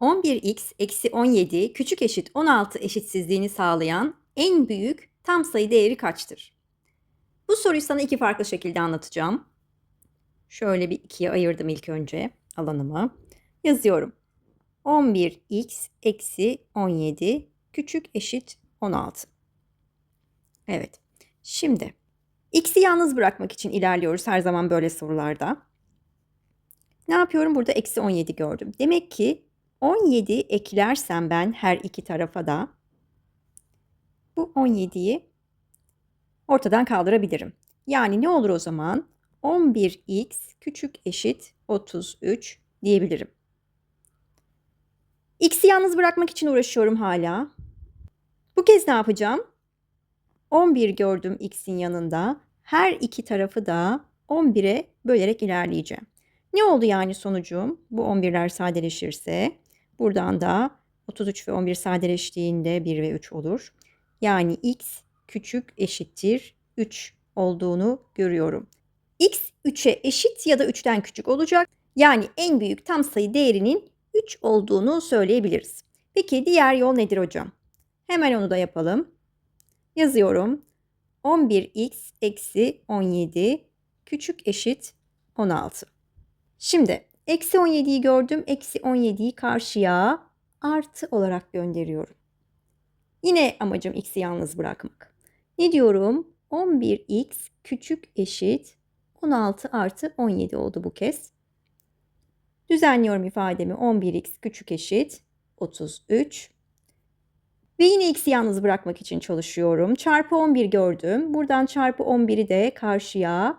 11x eksi 17 küçük eşit 16 eşitsizliğini sağlayan en büyük tam sayı değeri kaçtır? Bu soruyu sana iki farklı şekilde anlatacağım. Şöyle bir ikiye ayırdım ilk önce alanımı. Yazıyorum. 11x eksi 17 küçük eşit 16. Evet. Şimdi x'i yalnız bırakmak için ilerliyoruz her zaman böyle sorularda. Ne yapıyorum? Burada eksi 17 gördüm. Demek ki 17 eklersem ben her iki tarafa da bu 17'yi ortadan kaldırabilirim. Yani ne olur o zaman? 11x küçük eşit 33 diyebilirim. X'i yalnız bırakmak için uğraşıyorum hala. Bu kez ne yapacağım? 11 gördüm x'in yanında. Her iki tarafı da 11'e bölerek ilerleyeceğim. Ne oldu yani sonucum? Bu 11'ler sadeleşirse buradan da 33 ve 11 sadeleştiğinde 1 ve 3 olur. Yani x küçük eşittir 3 olduğunu görüyorum. x 3'e eşit ya da 3'ten küçük olacak. Yani en büyük tam sayı değerinin 3 olduğunu söyleyebiliriz. Peki diğer yol nedir hocam? Hemen onu da yapalım. Yazıyorum. 11x eksi 17 küçük eşit 16. Şimdi eksi 17'yi gördüm. Eksi 17'yi karşıya artı olarak gönderiyorum. Yine amacım x'i yalnız bırakmak. Ne diyorum? 11x küçük eşit 16 artı 17 oldu bu kez. Düzenliyorum ifademi. 11x küçük eşit 33. Ve yine x'i yalnız bırakmak için çalışıyorum. Çarpı 11 gördüm. Buradan çarpı 11'i de karşıya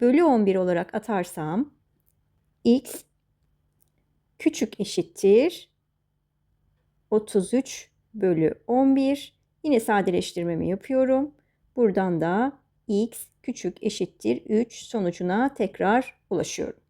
bölü 11 olarak atarsam x küçük eşittir 33 bölü 11. Yine sadeleştirmemi yapıyorum. Buradan da x küçük eşittir 3 sonucuna tekrar ulaşıyorum.